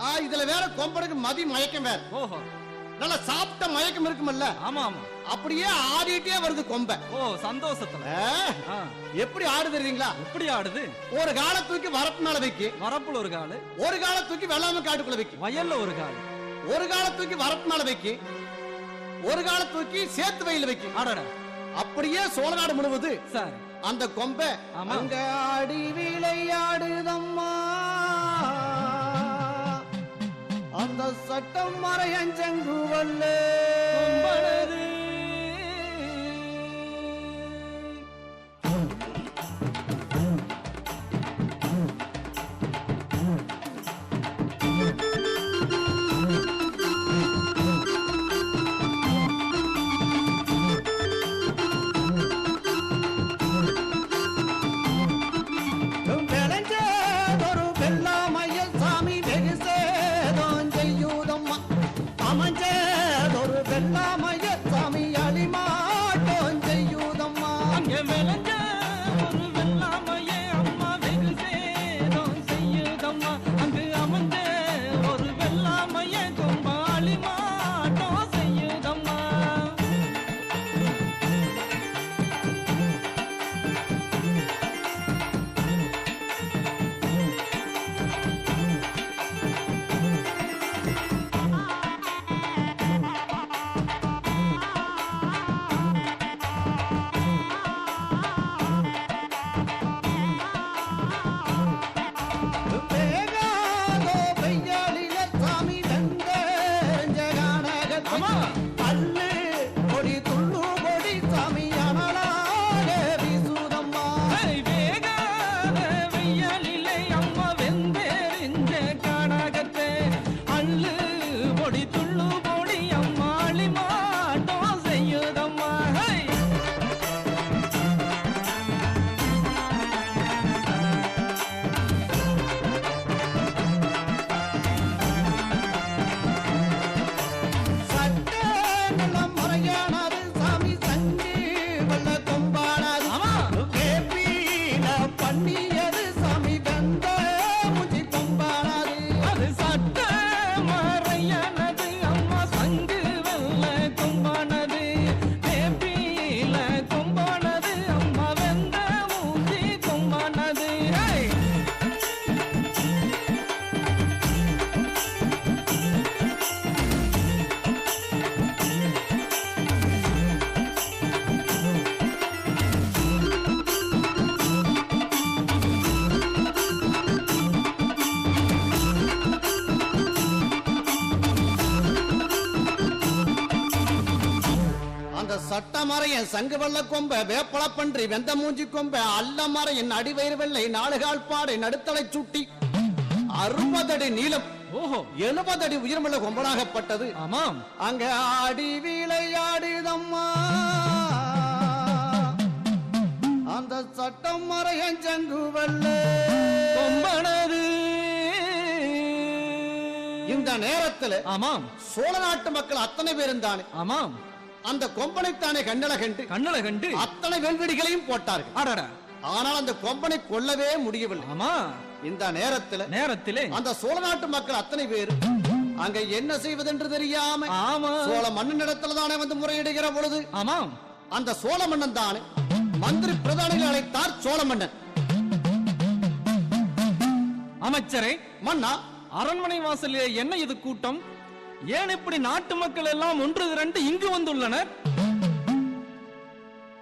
ஆ இதுல வேற கொம்பனுக்கு மதி மயக்கம் வேற. ஓஹோ. நல்ல சாப்பிட்ட மயக்கம் இருக்குமல்ல? ஆமா ஆமா. அப்படியே ஆடிட்டே வருது கொம்ப. ஓ சந்தோஷத்துல. எப்படி ஆடுது தெரியுங்களா? எப்படி ஆடுது? ஒரு காலை தூக்கி வரப்பு மேல வைக்கி. வரப்புல ஒரு காலு. ஒரு காலை தூக்கி வெள்ளாம காட்டுக்குள்ள வைக்கி. வயல்ல ஒரு காலு. ஒரு காலை தூக்கி வரப்பு மேல வைக்கி. ஒரு காலை தூக்கி சேத்து வயல்ல வைக்கி. ஆடடா அப்படியே சோழநாடு முழுவது. சரி. அந்த கொம்ப. அங்க ஆடி விளையாடுதம்மா. அந்த சட்டம் மறையஞ்சங்குவல்ல? மறையன் சங்கு வெள்ள கொம்ப வேப்பள பன்றி வெந்த மூஞ்சி கொம்ப அல்ல மறையன் அடிவயிறு வெள்ளை நாலுகால் பாடை நடுத்தலை சுட்டி. அறுபதடி நீளம். ஓஹோ. எழுபதடி உயரமுள்ள கொம்பனாகப்பட்டது. ஆமாம். அங்க ஆடி விளையாடுதம்மா அந்த சட்டம் மறையன் சங்கு வெள்ள. கொம்பனது. இந்த நேரத்துல ஆமாம். சோழ நாட்டு மக்கள் அத்தனை பேரும் தானே. ஆமாம். அந்த கொம்பனைத்தானே கண்ணல கண்டு கண்ணல கண்டு அத்தனை வெல்வெடிகளையும் போட்டார்கள். அடடா. ஆனால் அந்த கொம்பனை கொல்லவே முடியவில்லை. ஆமா. இந்த நேரத்துல நேரத்திலே அந்த சோழ நாட்டு மக்கள் அத்தனை பேர் அங்க என்ன செய்வதென்று தெரியாம ஆமா. சோழ மன்னன் இடத்துல தானே வந்து முறையிடுகிற பொழுது? ஆமாம் அந்த சோழ மன்னன் தானே மந்திரி பிரதானிகள் அழைத்தார் சோழ மன்னன். அமைச்சரே மன்னா அரண்மனை வாசலிலே என்ன இது கூட்டம்? ஏன் இப்படி நாட்டு மக்கள் எல்லாம் ஒன்று திரண்டு இங்கு வந்துள்ளனர்?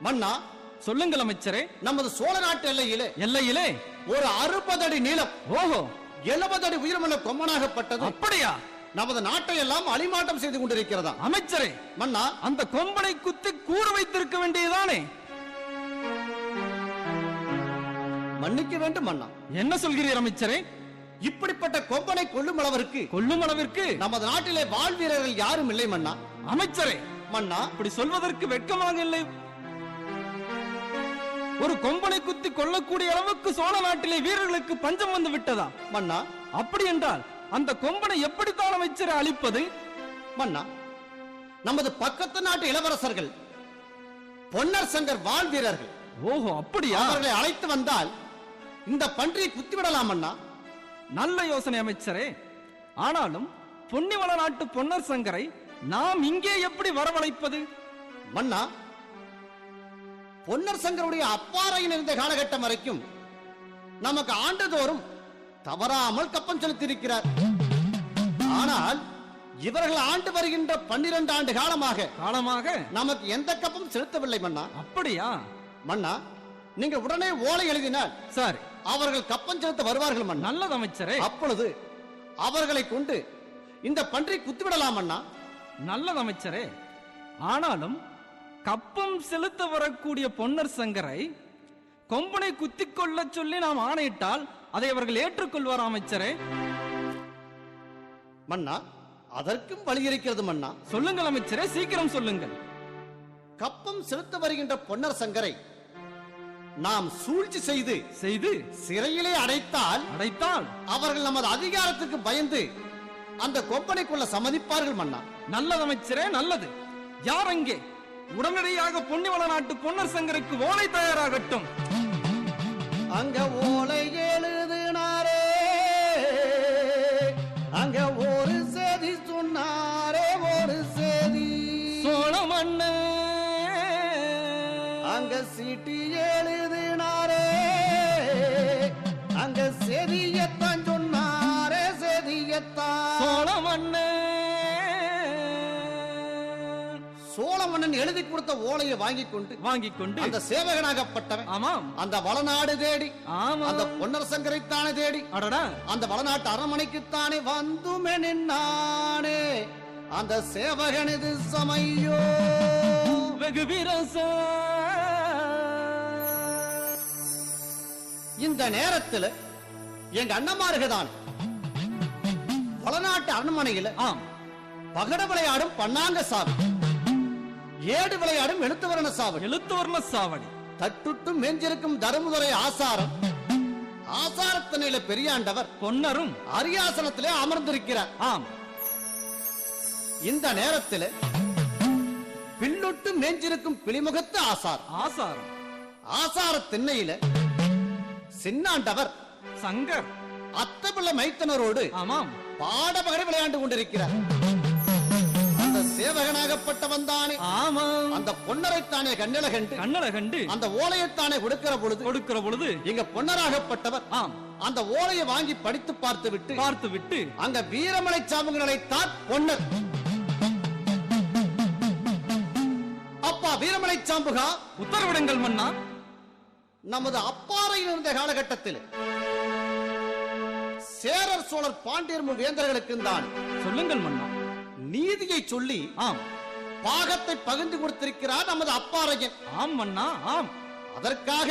மன்னா சொல்லுங்கள் அமைச்சரே. நமது சோழ நாட்டு எல்லையிலே எல்லையிலே? ஒரு அறுபது அடி நீளம் ஓஹோ. எழுபது அடி உயரமுள்ள கொம்பனாகப்பட்டது. அப்படியா? நமது நாட்டை எல்லாம் அழிமாட்டம் செய்து கொண்டிருக்கிறதா அமைச்சரே மன்னா அந்த கொம்பனை குத்தி கூறு வைத்திருக்க வேண்டியதானே மன்னிக்க வேண்டும் மன்னா. என்ன சொல்கிறீர் அமைச்சரே? இப்படிப்பட்ட கொம்பனை கொல்லும் அளவிற்கு கொல்லும் அளவிற்கு நமது நாட்டிலே வாழ் வீரர்கள் யாரும் இல்லை மன்னா. அமைச்சரே. மன்னா. அப்படி சொல்வதற்கு வெட்கமாக இல்லை. ஒரு கொம்பனை குத்தி கொல்லக்கூடிய அளவுக்கு சோழ நாட்டிலே வீரர்களுக்கு பஞ்சம் வந்து விட்டதா? மன்னா. அப்படி என்றால் அந்த கொம்பனை எப்படித்தான் அமைச்சரை அழிப்பது? மன்னா. நமது பக்கத்து நாட்டு இளவரசர்கள் பொன்னர் சங்கர் வாழ் வீரர்கள் ஓஹோ அப்படியா? அவர்களை அழைத்து வந்தால் இந்த பன்றியை குத்திவிடலாம் அண்ணா நல்ல யோசனை அமைச்சரே. ஆனாலும் பொன்னிவள நாட்டு பொன்னர் சங்கரை நாம் இங்கே எப்படி வரவழைப்பது? மன்னா பொன்னர் சங்கருடைய அப்பாறையில் இருந்த காலகட்டம் வரைக்கும் நமக்கு ஆண்டுதோறும் தவறாமல் கப்பம் செலுத்தியிருக்கிறார். ஆனால் இவர்கள் ஆண்டு வருகின்ற பன்னிரண்டு ஆண்டு காலமாக காலமாக? நமக்கு எந்த கப்பம் செலுத்தவில்லை மன்னா. அப்படியா? மன்னா நீங்க உடனே ஓலை எழுதினால் சரி அவர்கள் கப்பம் செலுத்த வருவார்கள் நல்லது அமைச்சரே. அப்பொழுது அவர்களை கொண்டு இந்த பன்றி குத்துவிடலாம் அண்ணா நல்லது அமைச்சரே. ஆனாலும் கப்பம் செலுத்த வரக்கூடிய பொன்னர் சங்கரை கொம்பனை குத்திக் கொள்ளச் சொல்லி நாம் ஆணையிட்டால் அதை அவர்கள் ஏற்றுக்கொள்வார் அமைச்சரே? மன்னா அதற்கும் வழி இருக்கிறது மன்னா. சொல்லுங்கள் அமைச்சரே சீக்கிரம் சொல்லுங்கள். கப்பம் செலுத்த வருகின்ற பொன்னர் சங்கரை நாம் சூழ்ச்சி செய்து செய்து சிறையிலே அடைத்தால் அடைத்தால் அவர்கள் நமது அதிகாரத்துக்கு பயந்து அந்த கொப்பனைக்குள்ள சம்மதிப்பார்கள் மன்னா. நல்லது அமைச்சரே நல்லது. யார் அங்கே? உடனடியாக பொன்னிவள நாட்டு பொன்னர் சங்கருக்கு ஓலை தயாராகட்டும். அங்க ஓலை அங்க சீட்டி எழுதினாரே. அங்க செதியத்தான் சொன்னாரே செதியத்தான். சோழ மண்ணு சோழமன்னன் எழுதி கொடுத்த ஓலையை வாங்கி கொண்டு வாங்கிக் கொண்டு அந்த சேவகனாகப்பட்டவன். ஆமாம். அந்த வளநாடு தேடி ஆமா அந்த பொன்னர் சங்கரைத்தானே தேடி அடடா. அந்த வளநாட்டு அரண்மனைக்குத்தானே வந்துமே நின்னானே. அந்த சேவகனது சமையோ. வெகு விரச இந்த நேரத்துல எங்க அண்ணமாருகதான் வளநாட்டு அரண்மனையில ஆம். பகட விளையாடும் பன்னாங்க சாவி. ஏடு விளையாடும் எழுத்துவரண சாவடி. எழுத்துவர்ண சாவடி. தட்டுட்டும் மேஞ்சிருக்கும் தருமதுரை ஆசாரம். ஆசாரத்தினையில பெரியாண்டவர் பொன்னரும். அரியாசனத்திலே அமர்ந்திருக்கிறார். ஆம். இந்த நேரத்தில் பில்லுட்டு மேஞ்சிருக்கும் பிளிமுகத்து ஆசார் ஆசாரம். ஆசார திண்ணையில சின்னாண்டவர். சங்கர். அத்தபிள்ளை மைத்தனரோடு ஆமாம். பாடபகரை விளையாண்டு கொண்டிருக்கிறார். அந்த சேவகனாகப்பட்டவன் தானே ஆமாம். அந்த பொன்னரைத்தானே கண்ணில கண்டு கண்ணல கண்டு அந்த ஓலையைத்தானே கொடுக்கிற பொழுது கொடுக்கிற பொழுது இங்க பொன்னராகப்பட்டவர். ஆம். அந்த ஓலையை வாங்கி படித்து பார்த்து விட்டு பார்த்து விட்டு அங்க வீரமலை சாமுகனை தான் பொன்னர் அப்பா வீரமலை சாம்புகா. உத்தரவிடுங்கள் மன்னா. நமது அப்பாறையில் இருந்த காலகட்டத்தில் சேரர் சோழர் பாண்டியர் வேந்தர்களுக்கு தான் சொல்லுங்கள் மன்னா. நீதியை சொல்லி ஆம். பாகத்தை பகிர்ந்து கொடுத்திருக்கிறார் நமது அப்பாறையன். ஆம் மன்னா ஆம். அதற்காக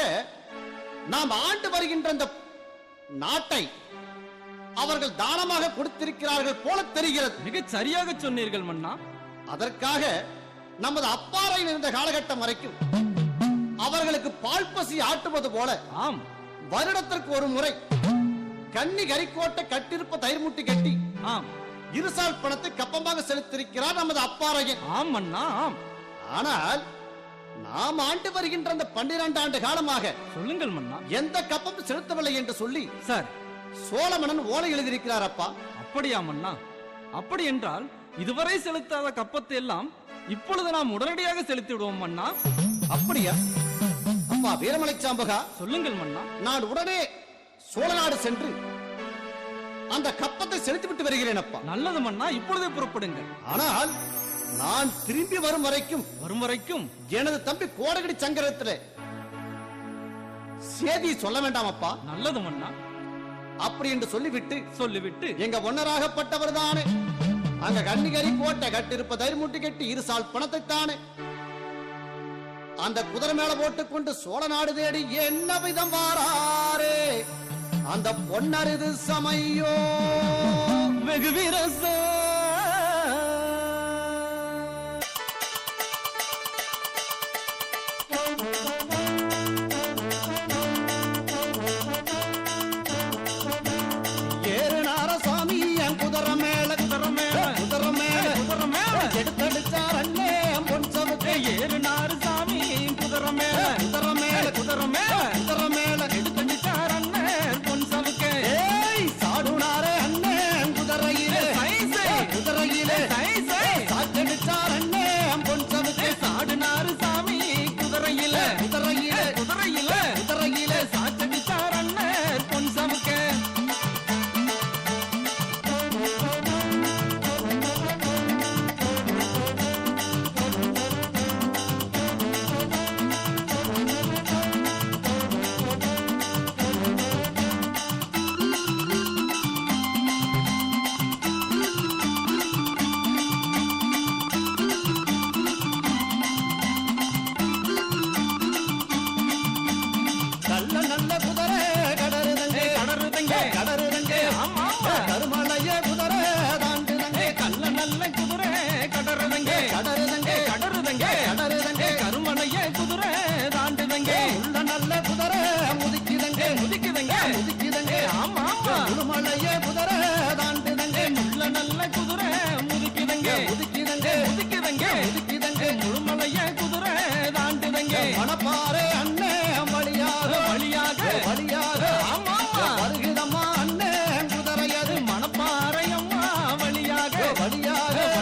நாம் ஆண்டு வருகின்ற இந்த நாட்டை அவர்கள் தானமாக கொடுத்திருக்கிறார்கள் போல தெரிகிறது. மிகச் சரியாக சொன்னீர்கள் மன்னா. அதற்காக நமது அப்பாறையில் இருந்த காலகட்டம் வரைக்கும் அவர்களுக்கு பால் பசி ஆட்டுவது போல. ஆம். வருடத்திற்கு ஒரு முறை கன்னி கரிக்கோட்டை கட்டிருப்ப தயிர் முட்டி கட்டி ஆம். இருசால் பணத்தை கப்பமாக செலுத்திருக்கிறார் நமது அப்பாறையன் ஆம் மன்னா ஆம். ஆனால் நாம் ஆண்டு வருகின்ற அந்த பன்னிரண்டு ஆண்டு காலமாக சொல்லுங்கள் மன்னா. எந்த கப்பமும் செலுத்தவில்லை என்று சொல்லி சார். சோழமன்னன் ஓலை எழுதியிருக்கிறார் அப்பா. அப்படியா மன்னா? அப்படி என்றால் இதுவரை செலுத்தாத கப்பத்தை எல்லாம் இப்பொழுது நாம் உடனடியாக செலுத்தி விடுவோம் மன்னா. அப்படியா? அப்பா வீரமலை சாம்பகா சொல்லுங்கள் மன்னா. நான் உடனே சோழநாடு சென்று அந்த கப்பத்தை செலுத்திவிட்டு வருகிறேன் அப்பா. நல்லது மன்னா இப்பொழுதே புறப்படுங்கள். ஆனால் நான் திரும்பி வரும் வரைக்கும் வரும் வரைக்கும் எனது தம்பி கோடகடி சங்கரத்துல சேதி சொல்ல வேண்டாம் அப்பா. நல்லது மன்னா. அப்படி என்று சொல்லிவிட்டு சொல்லிவிட்டு எங்க ஒன்னராகப்பட்டவர் தானே. அங்க கன்னிகரி கோட்டை கட்டிருப்ப தயிர்முட்டி கட்டி இருசால் பணத்தை தானே. அந்த குதிரை மேல போட்டுக்கொண்டு சோழ நாடு தேடி என்ன விதம் வாராரே? அந்த பொன்னரிது சமையோ? வெகு வீரசோ yâre.